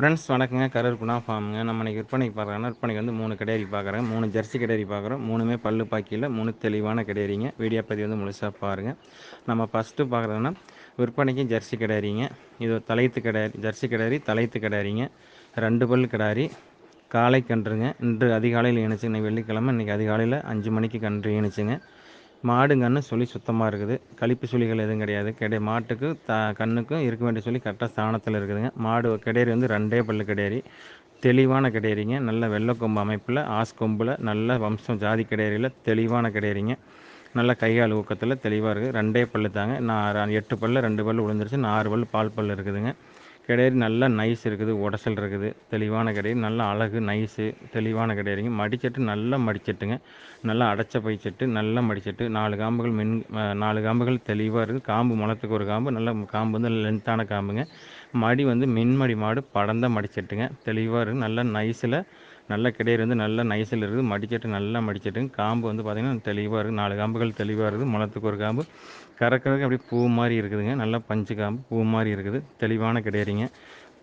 Friends வணக்கங்க. கரூர் குணா ஃபார்முங்க நம்ம இன்னைக்கு விற்பனைக்கு பார்க்குறோன்னா விற்பனைக்கு வந்து மூணு கிடையாரி பார்க்குறேன் மூணு ஜெர்சி கிடையாரி பார்க்குறோம். மூணுமே பல்லு பாக்கியில் மூணு தெளிவான கிடையாரிங்க வீடியோ பதிவு வந்து முழுசாக பாருங்கள் நம்ம ஃபஸ்ட்டு பார்க்குறதுன்னா விற்பனைக்கு ஜெர்சி கிடையாரிங்க இது தலைத்து கிடையாது ஜெர்சி கிடையாரி தலைத்து கிடையாரிங்க ரெண்டு பல் கிடாரி காலை கன்றுங்க. இன்று அதிகாலையில் இணைச்சுங்க வெள்ளிக்கிழமை. இன்றைக்கி அதிகாலையில் அஞ்சு மணிக்கு கன்று இணைச்சுங்க மாடுங்கன்னு சொல்லி சுத்தமாக இருக்குது. கழிப்பு சுழிகள் எதுவும் கிடையாது. கிடை மாட்டுக்கு த கண்ணுக்கும் இருக்க வேண்டிய சொல்லி கரெக்டாக ஸ்தானத்தில் இருக்குதுங்க. மாடு கிடையறி வந்து ரெண்டே பல்லு கிடையறி தெளிவான கிடையறிங்க நல்ல வெள்ளக்கொம்பு அமைப்பில் ஆஸ் கொம்பில் நல்ல வம்சம் ஜாதி கிடையறியில் தெளிவான கிடையறிங்க நல்ல கைகால் ஊக்கத்தில் தெளிவாக இருக்குது ரெண்டே பல்லு தாங்க. நான் எட்டு பல்லு ரெண்டு பல்லு விழுந்துருச்சு ஆறு பல்லு பால் பல்லு இருக்குதுங்க. கிடையாது நல்லா நைஸ் இருக்குது உடசல் இருக்குது தெளிவான கிடையாது நல்லா அழகு நைஸு தெளிவான கிடையாதுங்க மடிச்சட்டு நல்லா மடிச்சட்டுங்க. நல்லா அடைச்ச பைச்சட்டு நல்லா மடிச்சட்டு. நாலு காம்புகள் மின் நாலு காம்புகள் தெளிவாக இருக்குது. காம்பு மலத்துக்கு ஒரு காம்பு நல்ல காம்பு வந்து லென்த்தான காம்புங்க. மடி வந்து மின்மடி மாடு படந்த மடிச்சட்டுங்க. தெளிவாக இருக்குது. நல்லா நைஸில் நல்ல கிடையிறது வந்து நல்ல நைஸில் இருக்குது. மடிச்சட்டு நல்லா மடிச்சட்டுங்க காம்பு வந்து பார்த்திங்கன்னா தெளிவாக இருக்குது. நாலு காம்புகள் தெளிவாக இருக்குது. முளத்துக்கு ஒரு காம்பு. கறக்கிறதுக்கு அப்படியே பூ மாதிரி இருக்குதுங்க. நல்லா பஞ்சு காம்பு. பூ மாதிரி இருக்குது. தெளிவான கிடையாரிங்க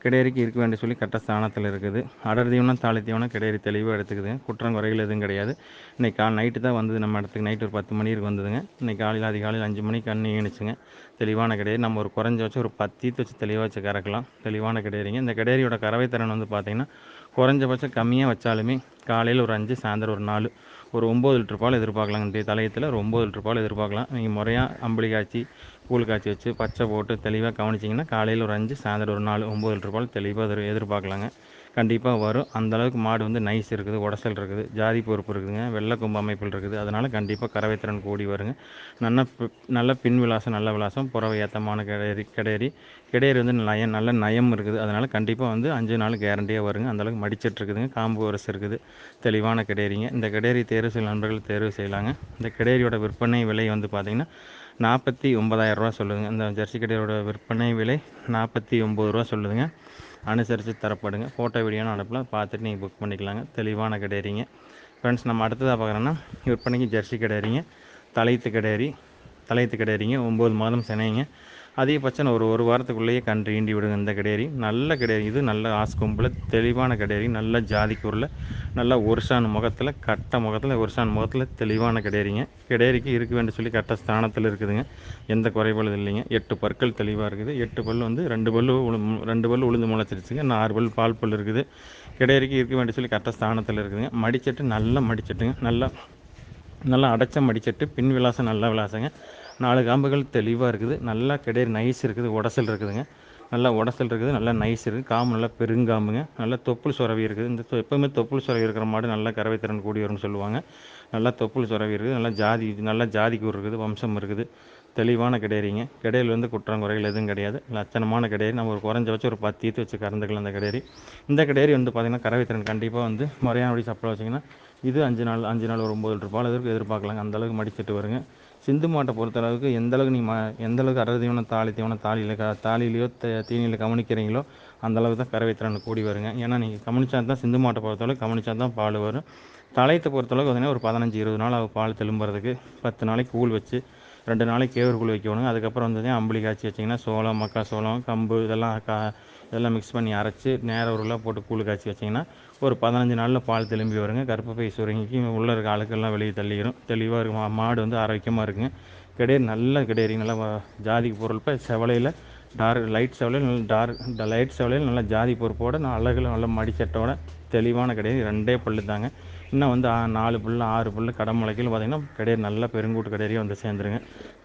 கிடையறிக்கு இருக்க வேண்டிய சொல்லி கட்ட ஸ்தானத்தில் இருக்குது. அடர் தீவனம் தாளி தீவனம் கிடையறி தெளிவாக எடுத்துக்குதுங்க குற்றம் குறைகள் எதுவும் கிடையாது. இன்றைக்கி கால் நைட்டு தான் வந்தது நம்ம இடத்துக்கு. நைட்டு ஒரு பத்து மணிக்கு வந்ததுங்க. இன்றைக்கி காலையில் அதிகாலையில் அஞ்சு மணிக்கு கண்ணு ஈணுச்சுங்க தெளிவான கிடையாது நம்ம ஒரு குறைஞ்ச வச்சு ஒரு பத்தீத்து வச்சு தெளிவாக வச்சு கறக்கலாம். தெளிவான கிடையறிங்க. இந்த கிடையறியோட கறவை திறன் வந்து பார்த்திங்கன்னா குறைஞ்சபட்சம் கம்மியாக வச்சாலுமே காலையில் ஒரு அஞ்சு சாயந்தரம் ஒரு நாலு. ஒரு ஒம்பது லிட்டர் பால் எதிர்பார்க்கலாங்க இந்த தலையத்தில் ஒரு ஒம்பது லிட்டர் பால் எதிர்பார்க்கலாம். நீங்கள் முறையாக அம்பளி காய்ச்சி கூழ் காய்ச்சி வச்சு பச்சை போட்டு தெளிவாக கவனிச்சிங்கன்னா காலையில் ஒரு அஞ்சு சாயந்தரம் ஒரு நாலு ஒம்பது லிட்டர் பால் தெளிவாக எதிர் எதிர்பார்க்கலாங்க. கண்டிப்பாக வரும். அந்தளவுக்கு மாடு வந்து நைஸ் இருக்குது உடசல் இருக்குது ஜாதி பொறுப்பு இருக்குதுங்க வெள்ளை கொம்பு அமைப்பில் இருக்குது. அதனால் கண்டிப்பாக கறவைத்திறன் கூடி வருங்க. நல்ல நல்ல பின் விலாசம் நல்ல விலாசம் புறவை ஏத்தமான கிடையறி கிடையறி கிடையறி வந்து நயம் நல்ல நயம் இருக்குது. அதனால் கண்டிப்பாக வந்து அஞ்சு நாள் கேரண்டியாக வருங்க. அந்தளவுக்கு மடிச்சிட்டு இருக்குதுங்க. காம்பு வரிசை இருக்குது. தெளிவான கிடையறிங்க. இந்த கிடையறி தேர்வு செய்யும் நண்பர்கள் தேர்வு செய்யலாங்க. இந்த கிடையறியோட விற்பனை விலை வந்து பார்த்திங்கன்னா நாற்பத்தி ஒம்பதாயிரரூவா சொல்லுதுங்க. இந்த ஜெர்சி கடையோட விற்பனை விலை நாற்பத்தி ஒம்பது ரூபா சொல்லுதுங்க. அனுசரித்து தரப்படுங்க. ஃபோட்டோ வீடியோன்னு அனுப்பலாம் பார்த்துட்டு நீங்கள் புக் பண்ணிக்கலாங்க. தெளிவான கிடையாரிங்க ஃப்ரெண்ட்ஸ் நம்ம அடுத்ததாக பார்க்குறோன்னா விற்பனைக்கு ஜெர்சி கிடையாரிங்க தலையத்து கிடையாரி தலையத்து கிடையாரிங்க ஒம்பது மாதம் சினைங்க. அதிகபட்சம் ஒரு ஒரு வாரத்துக்குள்ளேயே கன்று ஈண்டி விடுங்க இந்த கிடையாரி நல்ல கிடையாது இது நல்ல ஆஸ்கொம்பில் தெளிவான கிடையாரி நல்ல ஜாதிக்குரில் நல்ல ஒருசான் முகத்தில் கட்ட முகத்தில் ஒருசான் முகத்தில் தெளிவான கிடையாரிங்க கிடையாரிக்கு இருக்க வேண்டிய சொல்லி கட்ட ஸ்தானத்தில் இருக்குதுங்க. எந்த குறைபாடு இல்லைங்க. எட்டு பற்கள் தெளிவாக இருக்குது. எட்டு பல் வந்து ரெண்டு பல் ரெண்டு பல் உளுந்து முளைச்சிருச்சுங்க. நாலு பல் பால் பல் இருக்குது. கிடையாரிக்கு இருக்க வேண்டிய சொல்லி கட்ட ஸ்தானத்தில் இருக்குதுங்க. மடிச்சட்டு நல்லா மடிச்சட்டுங்க. நல்லா நல்லா அடைச்ச மடிச்சட்டு பின் விலாசம் நல்ல விலாசங்க. நாலு காம்புகள் தெளிவாக இருக்குது. நல்லா கிடையாது நைஸ் இருக்குது. உடசல் இருக்குதுங்க. நல்லா உடசல் இருக்குது. நல்லா நைஸ் இருக்குது. காம்பு நல்லா பெருங்காம்புங்க. நல்லா தொப்புள் சுரவி இருக்குது. இந்த எப்போவுமே தொப்புள் சுரவி இருக்கிற மாடு நல்லா கறவை திறன் கூடி வரும்னு சொல்லுவாங்க. நல்லா தொப்புள் சுரவி இருக்குது. நல்லா ஜாதி நல்லா கூறு இருக்குது. வம்சம் இருக்குது. தெளிவான கிடையாரிங்க கிடையில் வந்து குற்றம் குறைகள் எதுவும் கிடையாது. லட்சணமான கிடையாது நம்ம ஒரு குறைஞ்ச வச்சு ஒரு பத்து ஈத்து வச்சு கறந்துக்கலாம் அந்த கிடையாரி இந்த கிடையாரி வந்து பார்த்திங்கன்னா கறவை திறன் கண்டிப்பாக வந்து முறையான வழி சப்பளம் வச்சிங்கன்னா இது அஞ்சு நாள் அஞ்சு நாள் ஒரு ஒம்பது லிட்டர் பால் எதிர்க்கு எதிர்பார்க்கலாங்க. அந்தளவுக்கு மடிச்சிட்டு வருங்க. சிந்து மாட்டை பொறுத்தளவுக்கு எந்தளவுக்கு நீ ம எந்தளவுக்கு அறுபது தீவனம் தாலி தீவனம் தாலியில் க தாலிலையோ தீனியில் கவனிக்கிறீங்களோ அந்தளவுக்கு தான் கறவை திறன் கூடி வருங்க. ஏன்னா நீங்கள் கவனிச்சா தான் சிந்து மாட்டை பொறுத்தளவுக்கு கவனிச்சா தான் பால் வரும். தலையத்தை பொறுத்தளவுக்கு பார்த்தீங்கன்னா ஒரு பதினஞ்சு இருபது நாள் ஆகும் பால் திரும்புறதுக்கு பத்து நாளைக்கு கூழ் வச்சு ரெண்டு நாளைக்கு கேவர் வைக்கணுங்க அதுக்கப்புறம் வந்து அம்புலி காய்ச்சி வச்சிங்கன்னா சோளம் மக்கா சோளம் கம்பு இதெல்லாம் கா இதெல்லாம் மிக்ஸ் பண்ணி அரைச்சி நேர உருளாக போட்டு கூழ் காய்ச்சி வச்சிங்கன்னா ஒரு பதினஞ்சு நாளில் பால் திரும்பி வருங்க. கருப்பப்பை சுருங்கிக்கு உள்ளே இருக்க அழுக்கெல்லாம் வெளியே தள்ளிடும் தெளிவாக இருக்கும். மாடு வந்து ஆரோக்கியமாக இருக்குங்க. கிடையாது நல்ல கிடையாது நல்லா ஜாதிக்கு பொருள் இப்போ செவலையில் டார்க் லைட் செவலையில் நல்ல டார்க் லைட் செவலையில் நல்லா ஜாதி பொறுப்போடு நான் அழகில் நல்ல மடிச்சட்டோட தெளிவான கிடையாது ரெண்டே பல்லு தாங்க. இன்னும் வந்து நாலு புல் ஆறு புல் கடமலைக்கில் பார்த்திங்கன்னா கிடையாது நல்ல பெருங்கூட்டு கிடையாரியாக வந்து சேர்ந்துருங்க.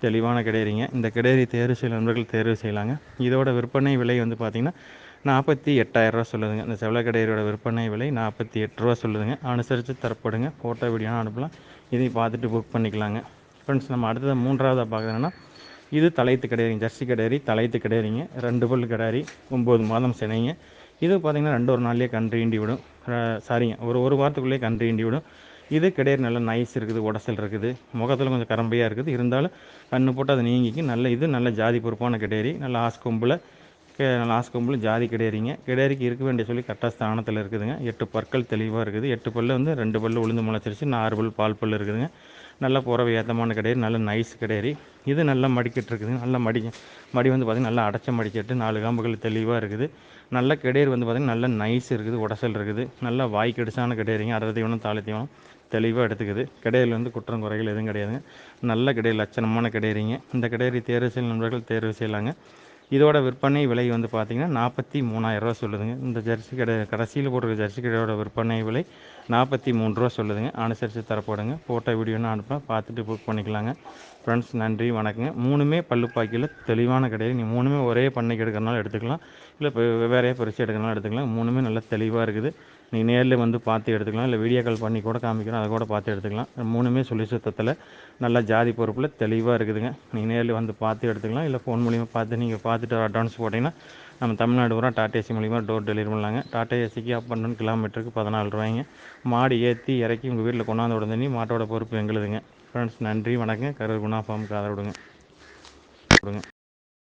தெளிவான கிடையறிங்க. இந்த கிடையாரி தேர்வு செய்ய நண்பர்கள் தேர்வு செய்யலாங்க. இதோட விற்பனை விலை வந்து பார்த்திங்கன்னா நாற்பத்தி எட்டாயிரரூவா சொல்லுதுங்க. இந்த செவலை விற்பனை விலை நாற்பத்தி எட்டு ரூபா சொல்லுதுங்க. அனுசரித்து தரப்படுங்க. ஃபோட்டோ வீடியோ அனுப்பலாம். இதையும் பார்த்துட்டு புக் பண்ணிக்கலாங்க. ஃப்ரெண்ட்ஸ் நம்ம அடுத்தது மூன்றாவதாக பார்க்குறோன்னா இது தலைத்து கிடையாதுங்க ஜெர்சி கிடையாரி தலைத்து கிடையாதுங்க ரெண்டு பல் கிடையாரி ஒம்பது மாதம் சினைங்க. இது பார்த்திங்கன்னா ரெண்டு ஒரு நாள்லேயே கன்று ஈண்டி விடும். சாரிங்க ஒரு ஒரு வாரத்துக்குள்ளேயே கன்று ஈண்டி விடும். இது கிடையாது நல்ல நைஸ் இருக்குது உடசல் இருக்குது. முகத்தில் கொஞ்சம் கரம்பையாக இருக்குது. இருந்தாலும் கண்ணு போட்டு அதை நீங்கிக்கு நல்ல இது நல்ல ஜாதி பொறுப்பான கிடையாரி நல்ல ஆஸ்கொம்பில் லாஸ்ட் கொம்பில் ஜாதி கிடையாரிங்க கிடையாரிக்கு இருக்க வேண்டிய சொல்லி கரெக்டாக ஸ்தானத்தில் இருக்குதுங்க. எட்டு பற்கள் தெளிவாக இருக்குது. எட்டு பல்லு வந்து ரெண்டு பல்லு உளுந்து முளைச்சிருச்சு. நாலு பல் பால் பல் இருக்குதுங்க. நல்ல புறவை ஏத்தமான கிடையாது. நல்ல நைஸ் கிடையாது. இது நல்லா மடிக்கிட்டு இருக்குது நல்லா மடி மடி வந்து பார்த்திங்கன்னா நல்லா அடைச்ச மடிக்கட்டு. நாலு காம்புகள் தெளிவாக இருக்குது. நல்ல கிடையர் வந்து பார்த்திங்கன்னா நல்ல நைஸ் இருக்குது. உடசல் இருக்குது. நல்லா வாய் கடிசான கிடையாதுங்க. அரை தீவனம் தாளை தீவனம் தெளிவாக எடுத்துக்குது. கிடையில் வந்து குற்றம் குறைகள் எதுவும் கிடையாதுங்க. நல்ல கிடையாது. லட்சணமான கிடையாதுங்க. இந்த கிடையறி தேர்வு செய்யும் நண்பர்கள். தேர்வு செய்யலாங்க. இதோட விற்பனை விலை வந்து பார்த்திங்கன்னா நாற்பத்தி மூணாயிரரூவா சொல்லுதுங்க. இந்த ஜெர்சி கடை கடைசியில் போட்டிருக்க ஜெர்சி கடையோட விற்பனை விலை நாற்பத்தி மூணு ரூபா சொல்லுதுங்க. அனுசரித்து தரப்படுங்க. ஃபோட்டோ வீடியோன்னு அனுப்பலாம் பார்த்துட்டு புக் பண்ணிக்கலாங்க. ஃப்ரெண்ட்ஸ் நன்றி வணக்கங்க. மூணுமே பல்லு பாக்கியில் தெளிவான கிடையாது நீ மூணுமே ஒரே பண்ணைக்கு எடுக்கிறனால எடுத்துக்கலாம். இல்லை இப்போ வெவ்வேறையாக பிரித்து எடுக்கிறனால எடுத்துக்கலாம். மூணுமே நல்லா தெளிவாக இருக்குது. நீ நேரில் வந்து பார்த்து எடுத்துக்கலாம். இல்லை வீடியோ கால் பண்ணி கூட காமிக்கிறோம் அதை கூட பார்த்து எடுத்துக்கலாம். மூணுமே சொல்லி சுத்தத்தில் நல்லா ஜாதி பொறுப்பில் தெளிவாக இருக்குதுங்க. நீங்கள் நேரில் வந்து பார்த்து எடுத்துக்கலாம். இல்லை ஃபோன் மூலிமா பார்த்து நீங்கள் பார்த்துட்டு அட்வான்ஸ் போட்டிங்கன்னா நம்ம தமிழ்நாடு பூரா டாடா ஏசி மூலிமா டோர் டெலிவரி பண்ணலாங்க. டாடா ஏசிக்கு அப் பண்ணு கிலோமீட்டருக்கு பதினாலு ரூபாய்ங்க. மாடு ஏற்றி இறக்கி உங்கள் வீட்டில் கொண்டாந்து உடனே மாட்டோட பொறுப்பு எங்களுதுங்க. ஃப்ரெண்ட்ஸ் நன்றி வணக்கம். கரூர் குணா ஃபார்முக்கு ஆதரவு விடுங்க விடுங்க